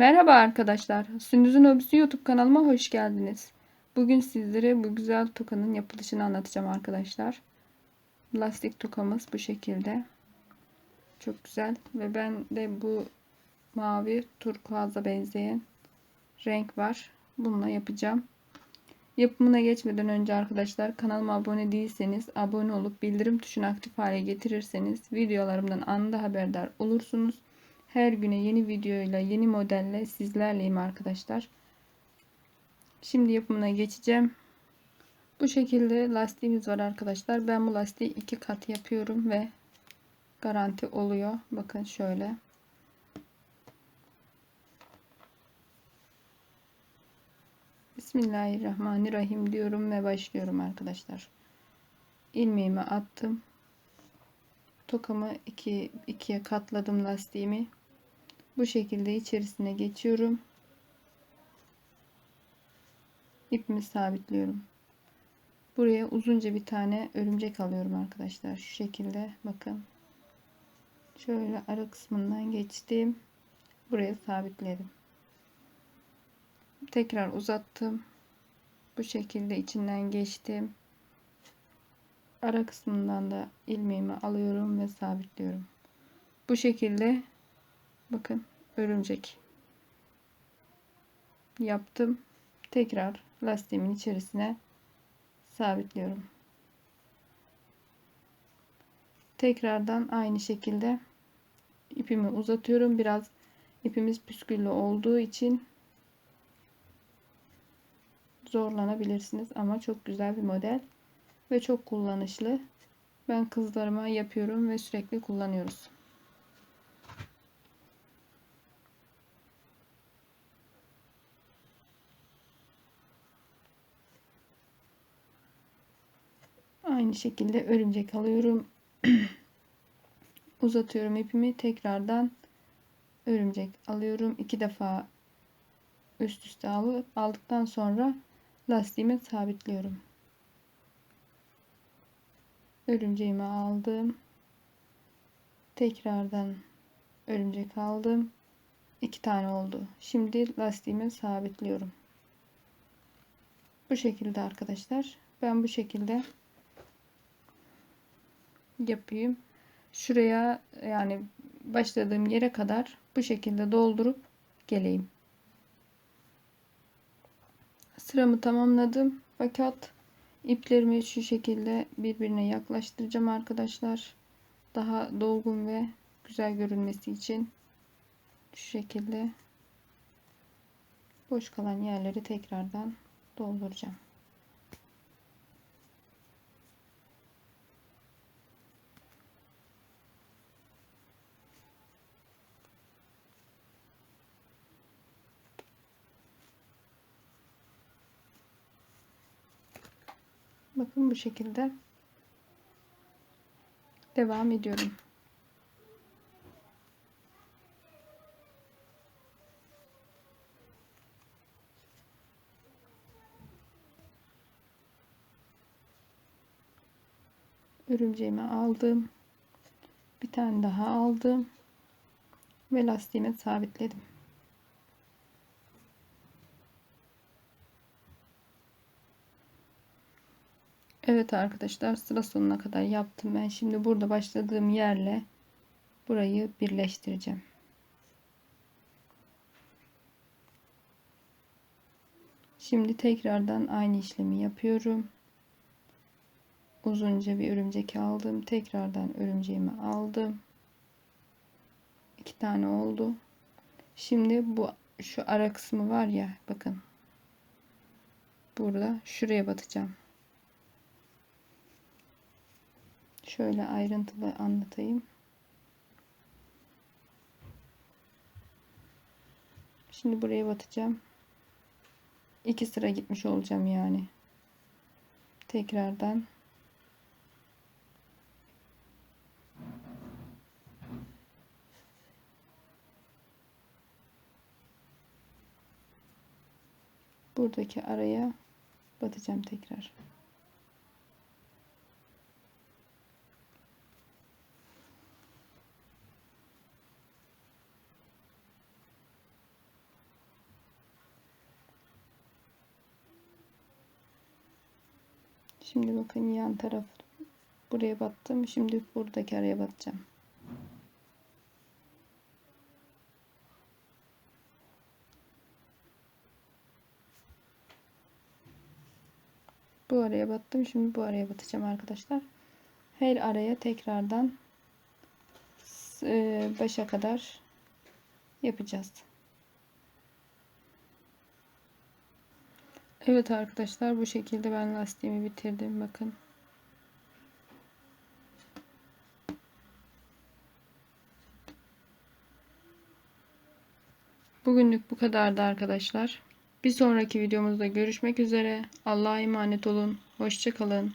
Merhaba arkadaşlar. Sündüz'ün Hobisi YouTube kanalıma hoş geldiniz. Bugün sizlere bu güzel tokanın yapılışını anlatacağım arkadaşlar. Lastik tokamız bu şekilde. Çok güzel ve ben de bu mavi turkuaza benzeyen renk var. Bununla yapacağım. Yapımına geçmeden önce arkadaşlar kanalıma abone değilseniz abone olup bildirim tuşunu aktif hale getirirseniz videolarımdan anında haberdar olursunuz. Her güne yeni videoyla, yeni modelle sizlerleyim arkadaşlar. Şimdi yapımına geçeceğim. Bu şekilde lastiğimiz var arkadaşlar. Ben bu lastiği iki kat yapıyorum ve garanti oluyor. Bakın şöyle. Bismillahirrahmanirrahim diyorum ve başlıyorum arkadaşlar. İlmeğimi attım. Tokamı iki, ikiye katladım lastiğimi. Bu şekilde içerisine geçiyorum. İpimi sabitliyorum. Buraya uzunca bir tane örümcek alıyorum arkadaşlar. Şu şekilde bakın. Şöyle ara kısmından geçtim. Buraya sabitledim. Tekrar uzattım. Bu şekilde içinden geçtim. Ara kısmından da ilmeğimi alıyorum ve sabitliyorum. Bu şekilde bakın örümcek yaptım. Tekrar lastiğimin içerisine sabitliyorum. Tekrardan aynı şekilde ipimi uzatıyorum. Biraz ipimiz püsküllü olduğu için zorlanabilirsiniz ama çok güzel bir model ve çok kullanışlı. Ben kızlarıma yapıyorum ve sürekli kullanıyoruz. Aynı şekilde örümcek alıyorum. Uzatıyorum ipimi. Tekrardan örümcek alıyorum. iki defa üst üste alıp aldıktan sonra lastiğimi sabitliyorum. Örümceğimi aldım. Tekrardan örümcek aldım. iki tane oldu. Şimdi lastiğimi sabitliyorum. Bu şekilde arkadaşlar. Ben bu şekilde yapayım. Şuraya yani başladığım yere kadar bu şekilde doldurup geleyim. Sıramı tamamladım. Fakat iplerimi şu şekilde birbirine yaklaştıracağım arkadaşlar. Daha dolgun ve güzel görünmesi için şu şekilde boş kalan yerleri tekrardan dolduracağım. Bakın bu şekilde devam ediyorum. Örümceğimi aldım. Bir tane daha aldım. Ve lastiğimi sabitledim. Evet arkadaşlar sıra sonuna kadar yaptım ben. Şimdi burada başladığım yerle burayı birleştireceğim. Şimdi tekrardan aynı işlemi yapıyorum. Uzunca bir örümcek aldım. Tekrardan örümceğimi aldım. İki tane oldu. Şimdi bu şu ara kısmı var ya bakın. Burada şuraya batacağım. Şöyle ayrıntılı anlatayım. Şimdi buraya batacağım. İki sıra gitmiş olacağım yani. Tekrardan buradaki araya batacağım tekrar. Şimdi bakın yan taraf buraya battım. Şimdi buradaki araya batacağım. Bu araya battım. Şimdi bu araya batacağım arkadaşlar. Her araya tekrardan e, başa kadar yapacağız. Evet arkadaşlar bu şekilde ben lastiğimi bitirdim. Bakın. Bugünlük bu kadardı arkadaşlar. Bir sonraki videomuzda görüşmek üzere. Allah'a emanet olun. Hoşçakalın.